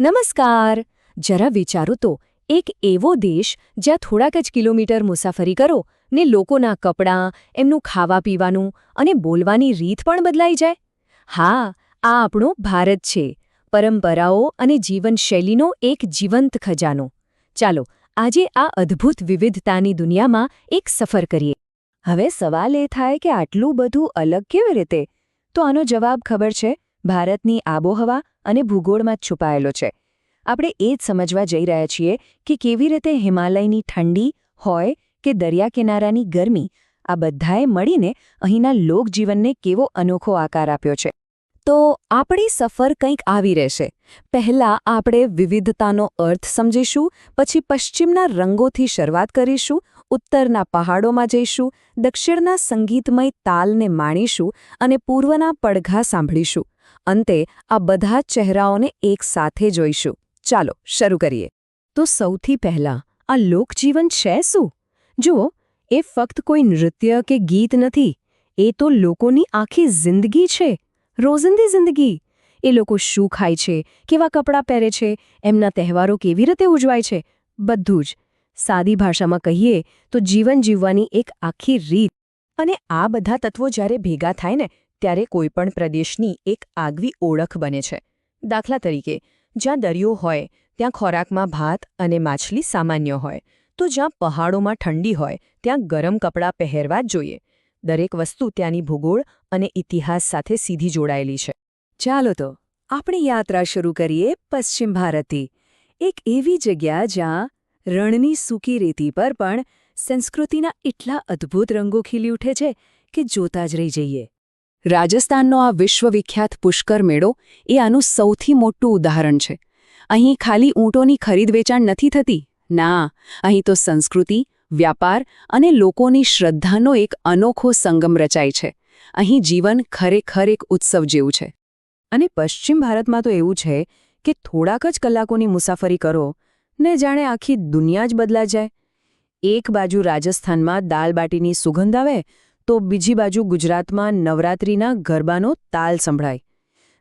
નમસ્કાર. જરા વિચારો તો, એક એવો દેશ જ્યાં થોડાક જ કિલોમીટર મુસાફરી કરો, ને લોકોના કપડાં, એમનું ખાવા પીવાનું અને બોલવાની રીત પણ બદલાઈ જાય. હા, આ આપણો ભારત છે. પરંપરાઓ અને જીવનશૈલીનો એક જીવંત ખજાનો. ચાલો, આજે આ અદ્ભુત વિવિધતાની દુનિયામાં એક સફર કરીએ. હવે સવાલ એ થાય કે આટલું બધું અલગ કેવી રીતે? તો આનો જવાબ ખબર છે, ભારતની આબોહવા અને ભૂગોળમાં જ છુપાયેલો છે. આપણે એ જ સમજવા જઈ રહ્યા છીએ કે કેવી રીતે હિમાલયની ઠંડી, હોય કે દરિયા કિનારાની ગરમી, આ બધાએ મળીને અહીંના લોકજીવનને કેવો અનોખો આકાર આપ્યો છે. તો આપણી સફર કંઈક આવી રહેશે. પહેલાં આપણે વિવિધતાનો અર્થ સમજીશું, પછી પશ્ચિમના રંગોથી શરૂઆત કરીશું, ઉત્તરના પહાડોમાં જઈશું, દક્ષિણના સંગીતમય તાલને માણીશું અને પૂર્વના પડઘા સાંભળીશું. અંતે આ બધા ચહેરાઓને એક સાથે જોઈશું. ચાલો, શરૂ કરીએ. તો સૌથી પહેલાં, આ લોકજીવન છે શું? જુઓ, એ ફક્ત કોઈ નૃત્ય કે ગીત નથી. એ તો લોકોની આખી જિંદગી છે. રોજિંદી જિંદગી. એ લોકો શું ખાય છે, કેવા કપડાં પહેરે છે, એમના તહેવારો કેવી રીતે ઉજવાય છે, બધું જ. સાદી ભાષામાં કહીએ તો જીવન જીવવાની એક આખી રીત. અને આ બધા તત્વો જ્યારે ભેગા થાય ને ત્યારે કોઈપણ પ્રદેશની એક આગવી ઓળખ બને છે. દાખલા તરીકે, જ્યાં દરિયો હોય, ત્યાં ખોરાકમાં ભાત અને માછલી સામાન્ય હોય, તો જ્યાં પહાડોમાં ઠંડી હોય, ત્યાં ગરમ કપડાં પહેરવા જ જોઈએ. દરેક વસ્તુ ત્યાંની ભૂગોળ અને ઇતિહાસ સાથે સીધી જોડાયેલી છે. ચાલો તો, આપણે યાત્રા શરૂ કરીએ પશ્ચિમ ભારતથી. એક એવી જગ્યા જ્યાં રણની સૂકી રેતી પર પણ સંસ્કૃતિના એટલા અદ્ભુત રંગો ખીલી ઉઠે છે કે જોતા જ રહી જઈએ. રાજસ્થાનનો આ વિશ્વવિખ્યાત પુષ્કર મેળો એ આનું સૌથી મોટું ઉદાહરણ છે. અહીં ખાલી ઊંટોની ખરીદ વેચાણ નથી થતી. ના, અહીં તો સંસ્કૃતિ, વ્યાપાર અને લોકોની શ્રદ્ધાનો એક અનોખો સંગમ રચાય છે. અહીં જીવન ખરેખર એક ઉત્સવ જેવું છે. અને પશ્ચિમ ભારતમાં તો એવું છે કે થોડાક જ કલાકોની મુસાફરી કરો, ને જાણે આખી દુનિયા જ બદલા જાય. એક બાજુ રાજસ્થાનમાં દાલબાટીની સુગંધ આવે તો બીજી બાજુ ગુજરાતમાં નવરાત્રિના ગરબાનો તાલ સંભળાય.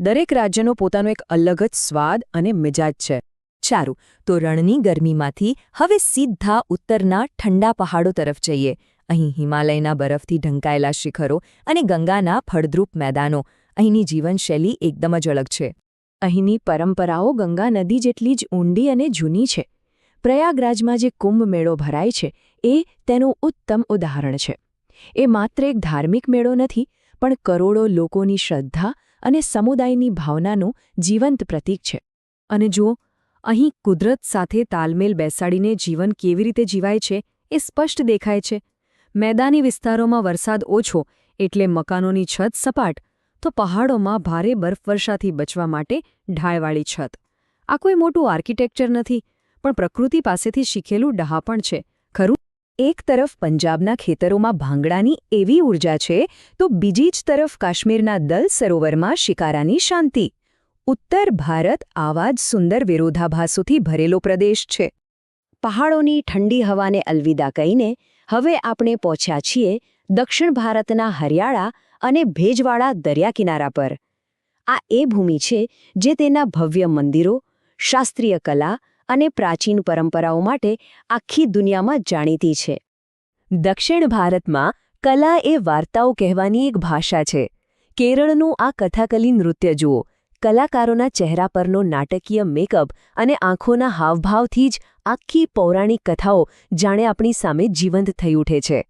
દરેક રાજ્યનો પોતાનો એક અલગ જ સ્વાદ અને મિજાજ છે. ચારું તો રણની ગરમીમાંથી હવે સીધા ઉત્તરના ઠંડા પહાડો તરફ જઈએ. અહીં હિમાલયના બરફથી ઢંકાયેલા શિખરો અને ગંગાના ફળદ્રુપ મેદાનો. અહીંની જીવનશૈલી એકદમ જ અલગ છે. અહીંની પરંપરાઓ ગંગા નદી જેટલી જ ઊંડી અને જૂની છે. પ્રયાગરાજમાં જે કુંભ મેળો ભરાય છે, એ તેનું ઉત્તમ ઉદાહરણ છે. એ માત્ર એક ધાર્મિક મેળો નથી, પણ કરોડો લોકોની શ્રદ્ધા અને સમુદાયની ભાવનાનું જીવંત પ્રતીક છે. અને જુઓ, અહીં કુદરત સાથે તાલમેલ બેસાડીને જીવન કેવી રીતે જીવાય છે એ સ્પષ્ટ દેખાય છે. મેદાની વિસ્તારોમાં વરસાદ ઓછો એટલે મકાનોની છત સપાટ, તો પહાડોમાં ભારે બરફવર્ષાથી બચવા માટે ઢાળવાળી છત. આ કોઈ મોટું આર્કિટેક્ચર નથી, પણ પ્રકૃતિ પાસેથી શીખેલું ડહાપણ છે, ખરું? એક તરફ પંજાબના ખેતરોમાં ભાંગડાની એવી ઊર્જા છે, તો બીજી જ તરફ કાશ્મીરના દલ સરોવરમાં શિકારાની શાંતિ. ઉત્તર ભારત આવા જ સુંદર વિરોધાભાસોથી ભરેલો પ્રદેશ છે. પહાડોની ઠંડી હવાને અલવિદા કહીને, હવે આપણે પહોંચ્યા છીએ દક્ષિણ ભારતના હરિયાળા અને ભેજવાળા દરિયાકિનારા પર. આ એ ભૂમિ છે જે તેના ભવ્ય મંદિરો, શાસ્ત્રીય કલા અને પ્રાચીન પરંપરાઓ માટે આખી દુનિયામાં જાણીતી છે. દક્ષિણ ભારતમાં કલા એ વાર્તાઓ કહેવાની એક ભાષા છે. કેરળનું આ કથાકલી નૃત્ય જુઓ. કલાકારોના ચહેરા પરનો નાટકીય મેકઅપ અને આંખોના હાવભાવથી જ આખી પૌરાણિક કથાઓ જાણે આપણી સામે જીવંત થઈ ઉઠે છે.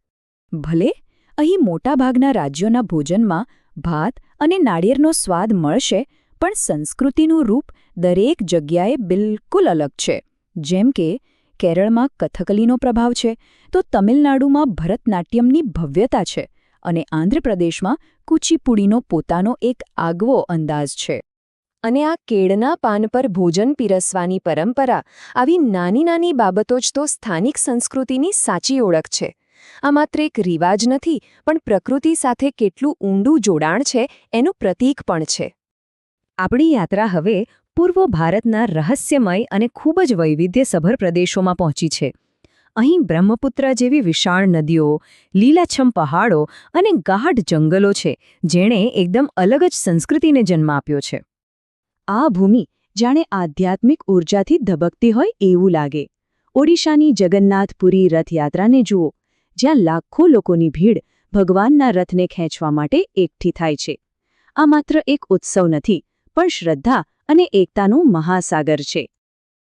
ભલે, અહીં મોટાભાગના રાજ્યોના ભોજનમાં ભાત અને નાળિયેરનો સ્વાદ મળશે પણ સંસ્કૃતિનું રૂપ દરેક જગ્યાએ બિલકુલ અલગ છે. જેમ કે, કેરળમાં કથકલીનો પ્રભાવ છે, તો તમિલનાડુમાં ભરતનાટ્યમની ભવ્યતા છે અને આંધ્રપ્રદેશમાં કુચીપુડીનો પોતાનો એક આગવો અંદાજ છે. અને આ કેળના પાન પર ભોજન પીરસવાની પરંપરા આવી નાની નાની બાબતો જ તો સ્થાનિક સંસ્કૃતિની સાચી ઓળખ છે. આ માત્ર એક રિવાજ નથી, પણ પ્રકૃતિ સાથે કેટલું ઊંડું જોડાણ છે એનું પ્રતીક પણ છે. આપણી યાત્રા હવે પૂર્વ ભારતના રહસ્યમય અને ખૂબ જ વૈવિધ્યસભર પ્રદેશોમાં પહોંચી છે. અહીં બ્રહ્મપુત્ર જેવી વિશાળ નદીઓ, લીલાછમ પહાડો અને ગાઢ જંગલો છે, જેણે એકદમ અલગ જ સંસ્કૃતિને જન્મ આપ્યો છે. આ ભૂમિ જાણે આધ્યાત્મિક ઊર્જાથી ધબકતી હોય એવું લાગે. ઓડિશાની જગન્નાથપુરી રથયાત્રાને જુઓ, જ્યાં લાખો લોકોની ભીડ ભગવાનના રથને ખેંચવા માટે એકઠી થાય છે. આ માત્ર એક ઉત્સવ નથી પણ શ્રદ્ધા અને એકતાનું મહાસાગર છે.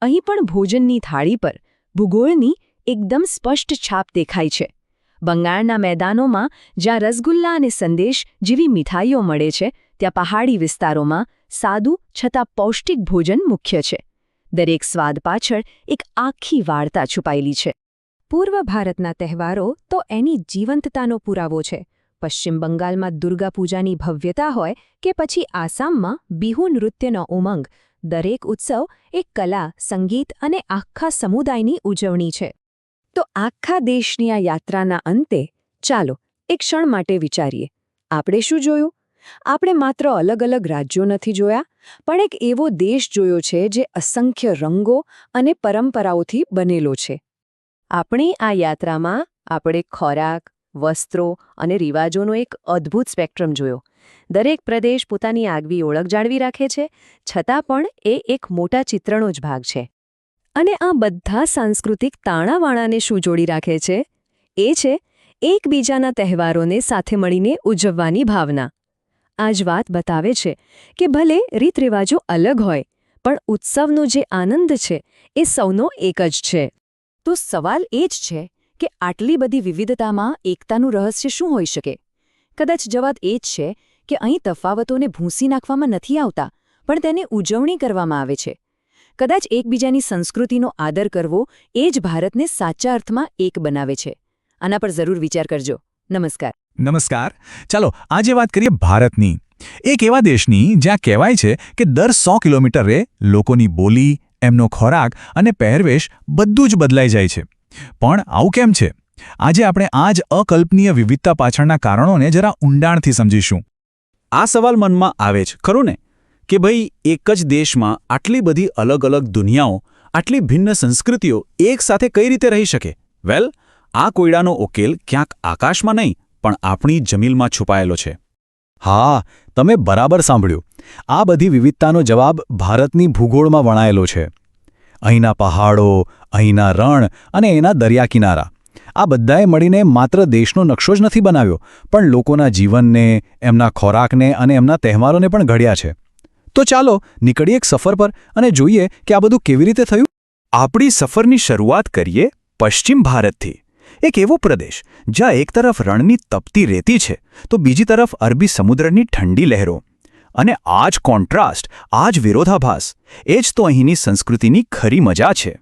અહીં પણ ભોજનની થાળી પર ભૂગોળની એકદમ સ્પષ્ટ છાપ દેખાય છે. બંગાળના મેદાનોમાં જ્યાં રસગુલ્લા અને સંદેશ જેવી મીઠાઈઓ મળે છે, ત્યાં પહાડી વિસ્તારોમાં સાદું છતાં પૌષ્ટિક ભોજન મુખ્ય છે. દરેક સ્વાદ પાછળ એક આખી વાર્તા છુપાયેલી છે. પૂર્વ ભારતના તહેવારો તો એની જીવંતતાનો પુરાવો છે. પશ્ચિમ બંગાળમાં દુર્ગા પૂજાની ભવ્યતા હોય કે પછી આસામમાં બિહુ નૃત્યનો ઉમંગ, દરેક ઉત્સવ એક કલા, સંગીત અને આખા સમુદાયની ઉજવણી છે. તો આખા દેશની આ યાત્રાના અંતે ચાલો એક ક્ષણ માટે વિચારીએ. આપણે શું જોયું? આપણે માત્ર અલગ અલગ રાજ્યો નથી જોયા, પણ એક એવો દેશ જોયો છે જે અસંખ્ય રંગો અને પરંપરાઓથી બનેલો છે. આપણે આ યાત્રામાં આપણે ખોરાક વસ્ત્રો અને રિવાજોનો એક અદ્ભુત સ્પેક્ટ્રમ જોયો. દરેક પ્રદેશ પોતાની આગવી ઓળખ જાળવી રાખે છે, છતાં પણ એ એક મોટા ચિત્રનો જ ભાગ છે. અને આ બધા સાંસ્કૃતિક તાણાવાણાને શું જોડી રાખે છે? એ છે, એકબીજાના તહેવારોને સાથે મળીને ઉજવવાની ભાવના. આ જ વાત બતાવે છે કે ભલે રીતરિવાજો અલગ હોય, પણ ઉત્સવનો જે આનંદ છે એ સૌનો એક જ છે. તો સવાલ એ જ છે કે આટલી બધી વિવિધતામાં એકતાનું રહસ્ય શું હોઈ શકે? કદાચ જવાબ એ જ છે કે અહીં તફાવતોને ભૂંસી નાખવામાં નથી આવતા, પણ તેને ઉજવણી કરવામાં આવે છે. કદાચ એકબીજાની સંસ્કૃતિનો આદર કરવો એ જ ભારતને સાચા અર્થમાં એક બનાવે છે. આના પર જરૂર વિચાર કરજો. નમસ્કાર. નમસ્કાર. ચાલો, આજે વાત કરીએ ભારતની. એક એવા દેશની જ્યાં કહેવાય છે કે દર સો કિલોમીટરે લોકોની બોલી, એમનો ખોરાક અને પહેરવેશ બધું જ બદલાઈ જાય છે. પણ આવું કેમ છે? આજે આપણે આ જ અકલ્પનીય વિવિધતા પાછળના કારણોને જરા ઊંડાણથી સમજીશું. આ સવાલ મનમાં આવે છે ખરું ને? કે ભાઈ એક જ દેશમાં આટલી બધી અલગ અલગ દુનિયાઓ, આટલી ભિન્ન સંસ્કૃતિઓ એક સાથે કઈ રીતે રહી શકે? વેલ, આ કોયડાનો ઉકેલ ક્યાંક આકાશમાં નહીં, પણ આપણી જમીલમાં છુપાયેલો છે. હા, તમે બરાબર સાંભળ્યું. આ બધી વિવિધતાનો જવાબ ભારતની ભૂગોળમાં વણાયેલો છે. અહીંના પહાડો, અહીંના રણ અને એના દરિયા કિનારા. આ બધાએ મળીને માત્ર દેશનો નકશો જ નથી બનાવ્યો, પણ લોકોના જીવનને, એમના ખોરાકને અને એમના તહેવારોને પણ ઘડ્યા છે. તો ચાલો નીકળીએ એક સફર પર અને જોઈએ કે આ બધું કેવી રીતે થયું. આપણી સફરની શરૂઆત કરીએ પશ્ચિમ ભારતથી. એક એવો પ્રદેશ, જ્યાં એક તરફ રણની તપતી રેતી છે, તો બીજી તરફ અરબી સમુદ્રની ઠંડી લહેરો. અને આ જ કોન્ટ્રાસ્ટ, આ જ વિરોધાભાસ. એ જ તો અહીંની સંસ્કૃતિની ખરી મજા છે.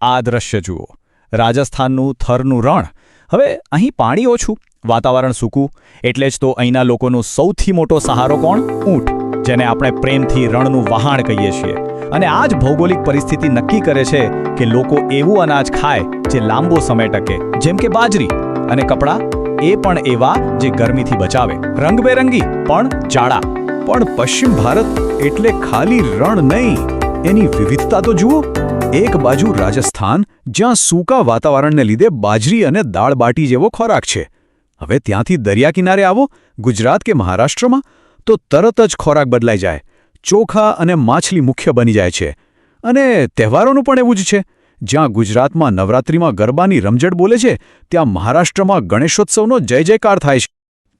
આ દ્રશ્ય જુઓ. રાજસ્થાનનું થરનું રણ. હવે અહીં પાણી ઓછું, વાતાવરણ સૂકું. એટલે જ તો અહીંના લોકોનો સૌથી મોટો સહારો કોણ? ઊંટ, જેને આપણે પ્રેમથી રણનું વહાણ કહીએ છીએ. અને આ જ ભૌગોલિક પરિસ્થિતિ નક્કી કરે છે કે લોકો એવું અનાજ ખાય જે લાંબો સમય ટકે, જેમ કે બાજરી. અને કપડાં, એ પણ એવા જે ગરમીથી બચાવે. રંગબેરંગી, પણ જાડા. પણ પશ્ચિમ ભારત એટલે ખાલી રણ નહીં, એની વિવિધતા તો જુઓ. એક બાજુ રાજસ્થાન, જ્યાં સૂકા વાતાવરણને લીધે બાજરી અને દાળ બાટી જેવો ખોરાક છે. હવે ત્યાંથી દરિયા કિનારે આવો, ગુજરાત કે મહારાષ્ટ્રમાં, તો તરત જ ખોરાક બદલાઈ જાય. ચોખા અને માછલી મુખ્ય બની જાય છે. અને તહેવારોનું પણ એવું જ છે. જ્યાં ગુજરાતમાં નવરાત્રિમાં ગરબાની રમઝટ બોલે છે, ત્યાં મહારાષ્ટ્રમાં ગણેશોત્સવનો જય જયકાર થાય છે.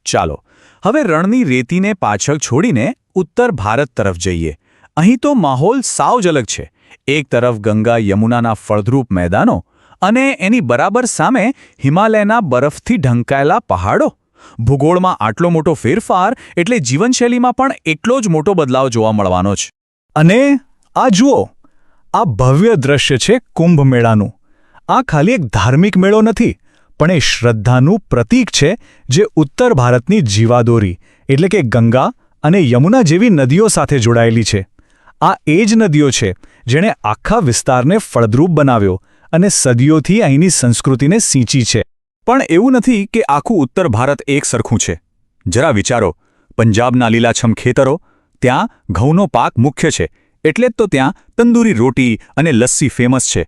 ચાલો, હવે રણની રેતીને પાછળ છોડીને ઉત્તર ભારત તરફ જઈએ. અહીં તો માહોલ સાવ જ અલગ છે. એક તરફ ગંગા યમુનાના ફળદ્રુપ મેદાનો અને એની બરાબર સામે હિમાલયના બરફથી ઢંકાયેલા પહાડો. ભૂગોળમાં આટલો મોટો ફેરફાર એટલે જીવનશૈલીમાં પણ એટલો જ મોટો બદલાવ જોવા મળવાનો છે. અને આ જુઓ, આ ભવ્ય દ્રશ્ય છે કુંભ મેળાનું આ ખાલી એક ધાર્મિક મેળો નથી પણ એ શ્રદ્ધાનું પ્રતીક છે જે ઉત્તર ભારતની જીવાદોરી, એટલે કે ગંગા અને યમુના જેવી નદીઓ સાથે જોડાયેલી છે. આ એ જ નદીઓ છે જેણે આખા વિસ્તારને ફળદ્રુપ બનાવ્યો અને સદીઓથી અહીંની સંસ્કૃતિને સિંચી છે. પણ એવું નથી કે આખું ઉત્તર ભારત એક સરખું છે. જરા વિચારો, પંજાબના લીલાછમ ખેતરો, ત્યાં ઘઉંનો પાક મુખ્ય છે, એટલે જ તો ત્યાં તંદૂરી રોટી અને લસ્સી ફેમસ છે.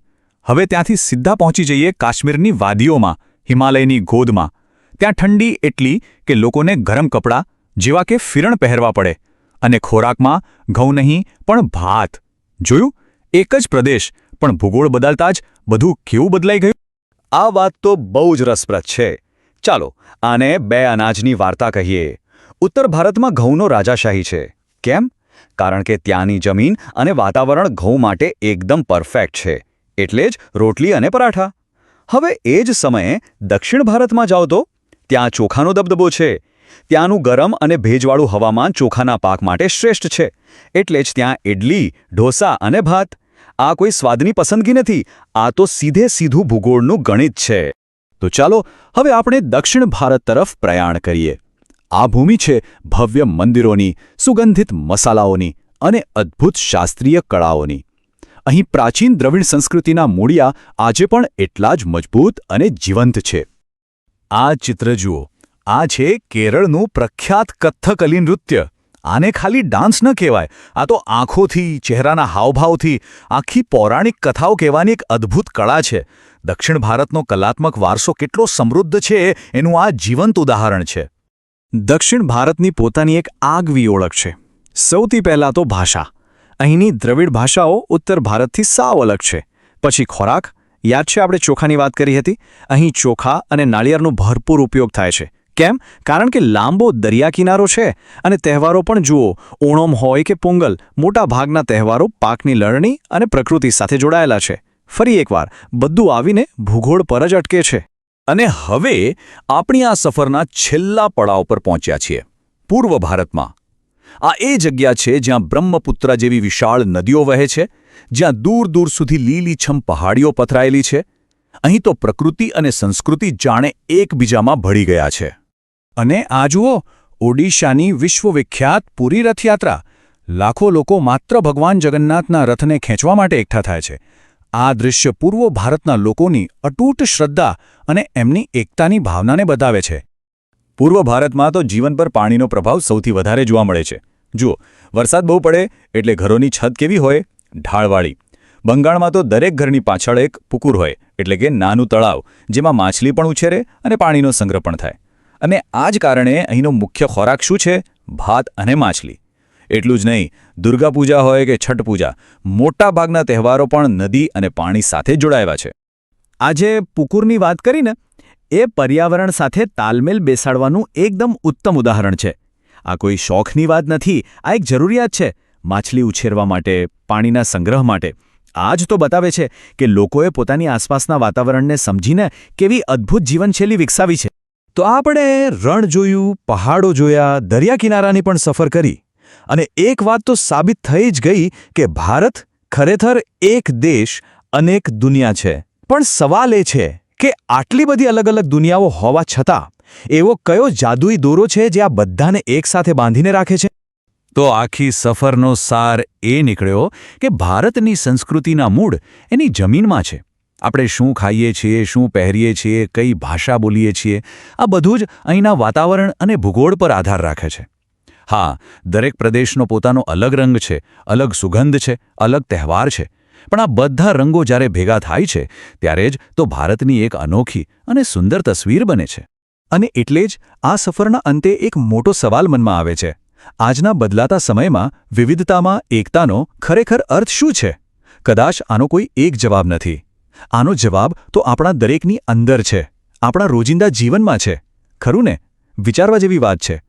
હવે ત્યાંથી સીધા પહોંચી જઈએ કાશ્મીરની વાદીઓમાં હિમાલયની ગોદમાં. ત્યાં ઠંડી એટલી કે લોકોને ગરમ કપડાં જેવા કે ફિરણ પહેરવા પડે અને ખોરાકમાં ઘઉં નહીં, પણ ભાત. જોયું? એક જ પ્રદેશ, પણ ભૂગોળ બદલતા જ બધું કેવું બદલાઈ ગયું? આ વાત તો બહુ જ રસપ્રદ છે. ચાલો, આને બે અનાજની વાર્તા કહીએ. ઉત્તર ભારતમાં ઘઉંનો રાજાશાહી છે. કેમ? કારણ કે ત્યાંની જમીન અને વાતાવરણ ઘઉં માટે એકદમ પરફેક્ટ છે. એટલે જ રોટલી અને પરાઠા. હવે એ જ સમયે દક્ષિણ ભારતમાં જાઓ તો, ત્યાં ચોખાનો દબદબો છે. ત્યાંનું ગરમ અને ભેજવાળું હવામાન ચોખાના પાક માટે શ્રેષ્ઠ છે. એટલે જ ત્યાં ઇડલી ઢોસા અને ભાત. આ કોઈ સ્વાદની પસંદગી નથી, આ તો સીધે સીધું ભૂગોળનું ગણિત છે. તો ચાલો, હવે આપણે દક્ષિણ ભારત તરફ પ્રયાણ કરીએ. આ ભૂમિ છે ભવ્ય મંદિરોની, સુગંધિત મસાલાઓની અને અદ્ભુત શાસ્ત્રીય કળાઓની. અહીં પ્રાચીન દ્રવિડ સંસ્કૃતિના મૂળિયા આજે પણ એટલા જ મજબૂત અને જીવંત છે. આ ચિત્ર જુઓ. આ છે કેરળનું પ્રખ્યાત કથ્થકલી નૃત્ય. આને ખાલી ડાન્સ ન કહેવાય, આ તો આંખોથી, ચહેરાના હાવભાવથી, આખી પૌરાણિક કથાઓ કહેવાની એક અદ્ભુત કળા છે. દક્ષિણ ભારતનો કલાત્મક વારસો કેટલો સમૃદ્ધ છે એનું આ જીવંત ઉદાહરણ છે. દક્ષિણ ભારતની પોતાની એક આગવી ઓળખ છે. સૌથી પહેલાં તો ભાષા. અહીંની દ્રવિડ ભાષાઓ ઉત્તર ભારતથી સાવ અલગ છે. પછી ખોરાક, યાદ છે આપણે ચોખાની વાત કરી હતી? અહીં ચોખા અને નાળિયેરનો ભરપૂર ઉપયોગ થાય છે. કેમ? કારણ કે લાંબો દરિયા કિનારો છે અને તહેવારો પણ જુઓ, ઓણમ હોય કે પોંગલ, મોટા ભાગના તહેવારો પાકની લણણી અને પ્રકૃતિ સાથે જોડાયેલા છે. ફરી એકવાર, બધું આવીને ભૂગોળ પર જ અટકે છે. અને હવે, આપણી આ સફરના છેલ્લા પડાવ પર પહોંચ્યા છીએ. પૂર્વ ભારતમાં આ એ જગ્યા છે જ્યાં બ્રહ્મપુત્રા જેવી વિશાળ નદીઓ વહે છે, જ્યાં દૂર દૂર સુધી લીલીછમ પહાડીઓ પથરાયેલી છે. અહીં તો પ્રકૃતિ અને સંસ્કૃતિ જાણે એકબીજામાં ભળી ગયા છે. અને આ જુઓ, ઓડિશાની વિશ્વવિખ્યાત પુરી રથયાત્રા. લાખો લોકો માત્ર ભગવાન જગન્નાથના રથને ખેંચવા માટે એકઠા થાય છે. આ દૃશ્ય પૂર્વ ભારતના લોકોની અટૂટ શ્રદ્ધા અને એમની એકતાની ભાવનાને બતાવે છે. પૂર્વ ભારતમાં તો જીવન પર પાણીનો પ્રભાવ સૌથી વધારે જોવા મળે છે. જુઓ, વરસાદ બહુ પડે એટલે ઘરોની છત કેવી હોય? ઢાળવાળી. બંગાળમાં તો દરેક ઘરની પાછળ એક પુકુર હોય, એટલે કે નાનું તળાવ, જેમાં માછલી પણ ઉછેરે અને પાણીનો સંગ્રહ પણ થાય. અને આ જ કારણે અહીંનો મુખ્ય ખોરાક શું છે? ભાત અને માછલી. એટલું જ નહીં, દુર્ગા પૂજા હોય કે છઠ પૂજા મોટાભાગના તહેવારો પણ નદી અને પાણી સાથે જોડાયેલા છે. આજે પુકુરની વાત કરીને એ પર્યાવરણ સાથે તાલમેલ બેસાડવાનું એકદમ ઉત્તમ ઉદાહરણ છે. આ કોઈ શોખની વાત નથી, આ એક જરૂરિયાત છે, માછલી ઉછેરવા માટે, પાણીના સંગ્રહ માટે. આ જ તો બતાવે છે કે લોકોએ પોતાની આસપાસના વાતાવરણને સમજીને કેવી અદ્ભુત જીવનશૈલી વિકસાવી છે. તો આપણે રણ જોયું, પહાડો જોયા, દરિયા કિનારાની પણ સફર કરી. અને એક વાત તો સાબિત થઈ જ ગઈ કે ભારત ખરેખર એક દેશ, અનેક દુનિયા છે. પણ સવાલ એ છે કે આટલી બધી અલગ અલગ દુનિયાઓ હોવા છતાં, એવો કયો જાદુઈ દોરો છે જે આ બધાને એકસાથે બાંધીને રાખે છે? તો આખી સફરનો સાર એ નીકળ્યો કે ભારતની સંસ્કૃતિના મૂળ એની જમીનમાં છે. આપણે શું ખાઈએ છીએ, શું પહેરીએ છીએ, કઈ ભાષા બોલીએ છીએ, આ બધું જ અહીંના વાતાવરણ અને ભૂગોળ પર આધાર રાખે છે. હા, દરેક પ્રદેશનો પોતાનો અલગ રંગ છે, અલગ સુગંધ છે, અલગ તહેવાર છે. પણ આ બધા રંગો જ્યારે ભેગા થાય છે, ત્યારે જ તો ભારતની એક અનોખી અને સુંદર તસવીર બને છે. અને એટલે જ આ સફરના અંતે એક મોટો સવાલ મનમાં આવે છે. આજના બદલાતા સમયમાં વિવિધતામાં એકતાનો ખરેખર અર્થ શું છે? કદાચ આનો કોઈ એક જવાબ નથી. આનો જવાબ તો આપણા દરેકની અંદર છે. આપણા રોજિંદા જીવનમાં છે. ખરું ને? વિચારવા જેવી વાત છે.